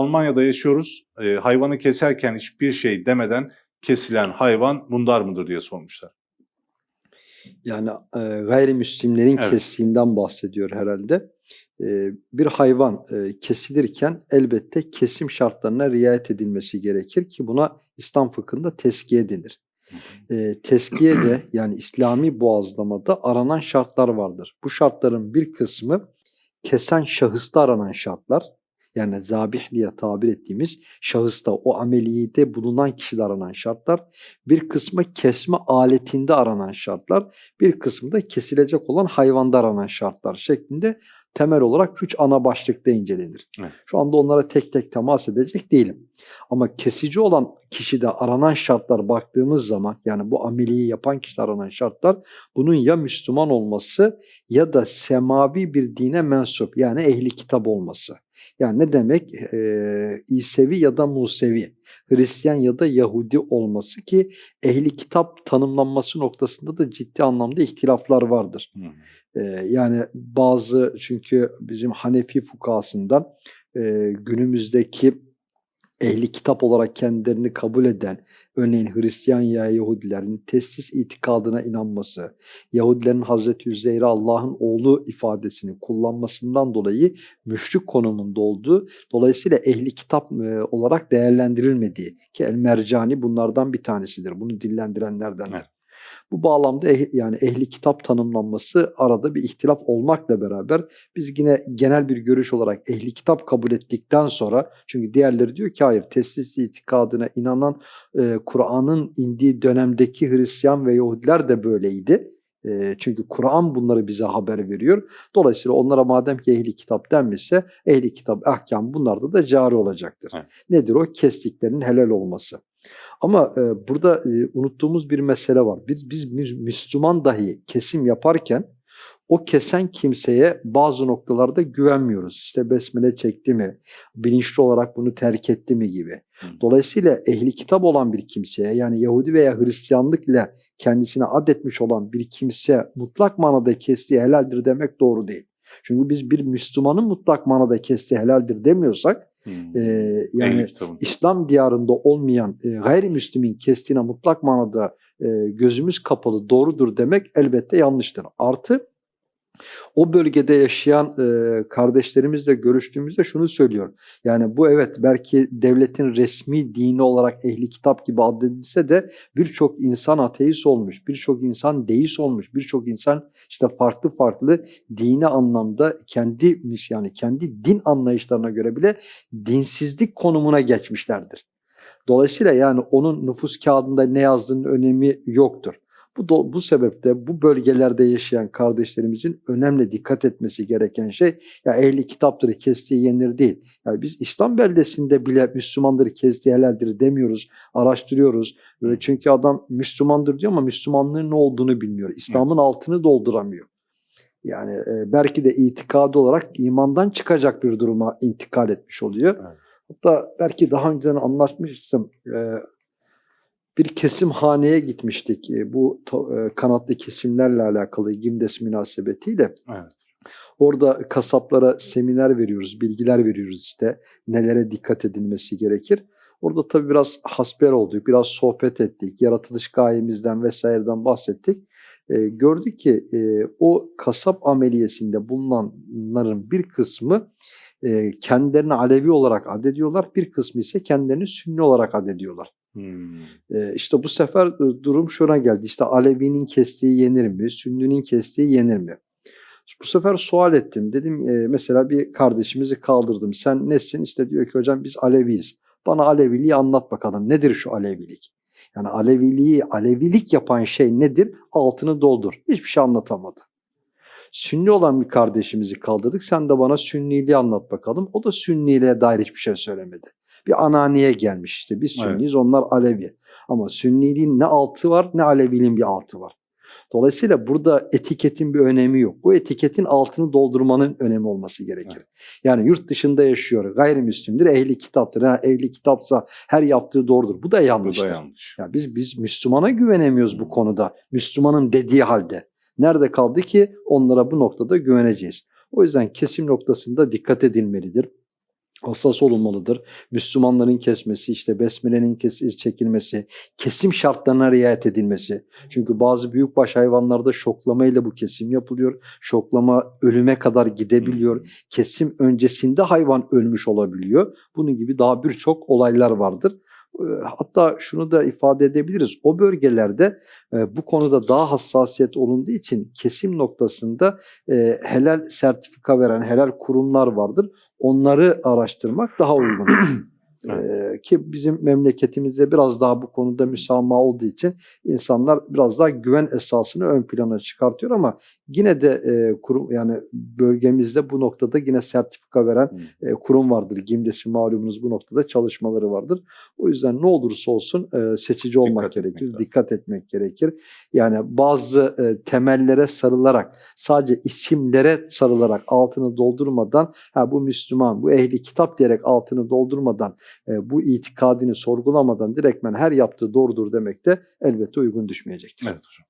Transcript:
Almanya'da yaşıyoruz. E, hayvanı keserken hiçbir şey demeden kesilen hayvan mundar mıdır diye sormuşlar. Yani e, gayrimüslimlerin Evet. kestiğinden bahsediyor herhalde. E, bir hayvan e, kesilirken elbette kesim şartlarına riayet edilmesi gerekir ki buna İslam fıkhında teskiye denir. E, teskiye de yani İslami boğazlamada aranan şartlar vardır. Bu şartların bir kısmı kesen şahısta aranan şartlar. Yani zabih diye tabir ettiğimiz şahısta o ameliyede bulunan kişide aranan şartlar. Bir kısmı kesme aletinde aranan şartlar. Bir kısmı da kesilecek olan hayvanda aranan şartlar şeklinde temel olarak üç ana başlıkta incelenir. Evet. Şu anda onlara tek tek temas edecek değilim. Ama kesici olan kişide aranan şartlar baktığımız zaman yani bu ameliyi yapan kişide aranan şartlar bunun ya Müslüman olması ya da semavi bir dine mensup yani ehli kitap olması. Yani ne demek? Ee, İsevi ya da Musevi, Hristiyan ya da Yahudi olması ki ehli kitap tanımlanması noktasında da ciddi anlamda ihtilaflar vardır. Ee, yani bazı çünkü bizim Hanefi fukasından e, günümüzdeki ehli kitap olarak kendilerini kabul eden örneğin Hristiyan ya Yahudilerin teslis itikadına inanması, Yahudilerin Hazreti Üzeyre Allah'ın oğlu ifadesini kullanmasından dolayı müşrik konumunda olduğu, dolayısıyla ehli kitap e, olarak değerlendirilmediği ki El Mercani bunlardan bir tanesidir. Bunu dillendirenlerden. Evet. Bu bağlamda eh- yani ehli kitap tanımlanması arada bir ihtilaf olmakla beraber biz yine genel bir görüş olarak ehli kitap kabul ettikten sonra çünkü diğerleri diyor ki hayır teslis itikadına inanan e, Kur'an'ın indiği dönemdeki Hristiyan ve Yahudiler de böyleydi. E, çünkü Kur'an bunları bize haber veriyor. Dolayısıyla onlara madem ki ehli kitap denmişse ehli kitap ahkam bunlarda da cari olacaktır. Evet. Nedir o? Kestiklerinin helal olması. Ama e, burada e, unuttuğumuz bir mesele var. Biz, biz Mü- Müslüman dahi kesim yaparken o kesen kimseye bazı noktalarda güvenmiyoruz. İşte besmele çekti mi, bilinçli olarak bunu terk etti mi gibi. Hı. Dolayısıyla ehli kitap olan bir kimseye yani Yahudi veya Hristiyanlık ile kendisine adetmiş olan bir kimse mutlak manada kestiği helaldir demek doğru değil. Çünkü biz bir Müslümanın mutlak manada kestiği helaldir demiyorsak E, yani. İslam diyarında olmayan e, gayrimüslimin kestiğine mutlak manada e, gözümüz kapalı doğrudur demek elbette yanlıştır. Artı o bölgede yaşayan e, kardeşlerimizle görüştüğümüzde şunu söylüyor. Yani bu evet belki devletin resmi dini olarak ehli kitap gibi addedilse de birçok insan ateist olmuş, birçok insan deist olmuş, birçok insan işte farklı farklı dini anlamda kendi yani kendi din anlayışlarına göre bile dinsizlik konumuna geçmişlerdir. Dolayısıyla yani onun nüfus kağıdında ne yazdığının önemi yoktur. Bu, do- bu sebeple bu bölgelerde yaşayan kardeşlerimizin önemli dikkat etmesi gereken şey ya ehli kitaptır kestiği yenir değil. Yani biz İslam beldesinde bile Müslümandır kestiği helaldir demiyoruz, araştırıyoruz. Çünkü adam Müslümandır diyor ama Müslümanlığın ne olduğunu bilmiyor. İslam'ın altını dolduramıyor. Yani e, belki de itikadı olarak imandan çıkacak bir duruma intikal etmiş oluyor. Evet. Hatta belki daha önceden anlatmıştım. E, bir kesimhaneye gitmiştik. E, bu e, kanatlı kesimlerle alakalı Gimdes münasebetiyle. Evet. Orada kasaplara seminer veriyoruz, bilgiler veriyoruz işte nelere dikkat edilmesi gerekir. Orada tabii biraz hasber olduk, biraz sohbet ettik, yaratılış gayemizden vesaireden bahsettik. E, gördük ki e, o kasap ameliyesinde bulunanların bir kısmı e, kendilerini Alevi olarak adediyorlar, bir kısmı ise kendilerini Sünni olarak adediyorlar. Hmm. E, işte bu sefer durum şuna geldi. İşte Alevi'nin kestiği yenir mi? Sünninin kestiği yenir mi? Bu sefer sual ettim. Dedim mesela bir kardeşimizi kaldırdım. Sen nesin? İşte diyor ki hocam biz Aleviyiz. Bana Aleviliği anlat bakalım. Nedir şu Alevilik? Yani Aleviliği, Alevilik yapan şey nedir? Altını doldur. Hiçbir şey anlatamadı. Sünni olan bir kardeşimizi kaldırdık. Sen de bana Sünniliği anlat bakalım. O da Sünniliğe dair hiçbir şey söylemedi. Bir ananiye gelmiş işte. Biz Evet. Sünniyiz, onlar Alevi. Ama Sünniliğin ne altı var ne Aleviliğin bir altı var. Dolayısıyla burada etiketin bir önemi yok. Bu etiketin altını doldurmanın önemi olması gerekir. Yani yurt dışında yaşıyor, gayrimüslimdir, ehli kitaptır. Ha, ehli kitapsa her yaptığı doğrudur. Bu da Bu yanlıştır. da yanlış. Ya biz biz Müslümana güvenemiyoruz bu konuda. Müslümanın dediği halde. Nerede kaldı ki onlara bu noktada güveneceğiz. O yüzden kesim noktasında dikkat edilmelidir. Hassas olunmalıdır. Müslümanların kesmesi, işte besmelenin kes- çekilmesi, kesim şartlarına riayet edilmesi. Çünkü bazı büyükbaş hayvanlarda şoklama ile bu kesim yapılıyor. Şoklama ölüme kadar gidebiliyor. Kesim öncesinde hayvan ölmüş olabiliyor. Bunun gibi daha birçok olaylar vardır. Ee, Hatta şunu da ifade edebiliriz. O bölgelerde e, bu konuda daha hassasiyet olunduğu için kesim noktasında e, helal sertifika veren helal kurumlar vardır. Onları araştırmak daha uygun. Ee, ki bizim memleketimizde biraz daha bu konuda müsamaha olduğu için insanlar biraz daha güven esasını ön plana çıkartıyor ama yine de e, kurum yani bölgemizde bu noktada yine sertifika veren e, kurum vardır. GİMDES'i malumunuz bu noktada çalışmaları vardır. O yüzden ne olursa olsun e, seçici olmak Dikkat etmek gerekir, lazım. dikkat etmek gerekir. Yani bazı e, temellere sarılarak sadece isimlere sarılarak altını doldurmadan ha bu Müslüman, bu ehli kitap diyerek altını doldurmadan e, bu itikadını sorgulamadan direktmen her yaptığı doğrudur demek de elbette uygun düşmeyecektir. Evet hocam.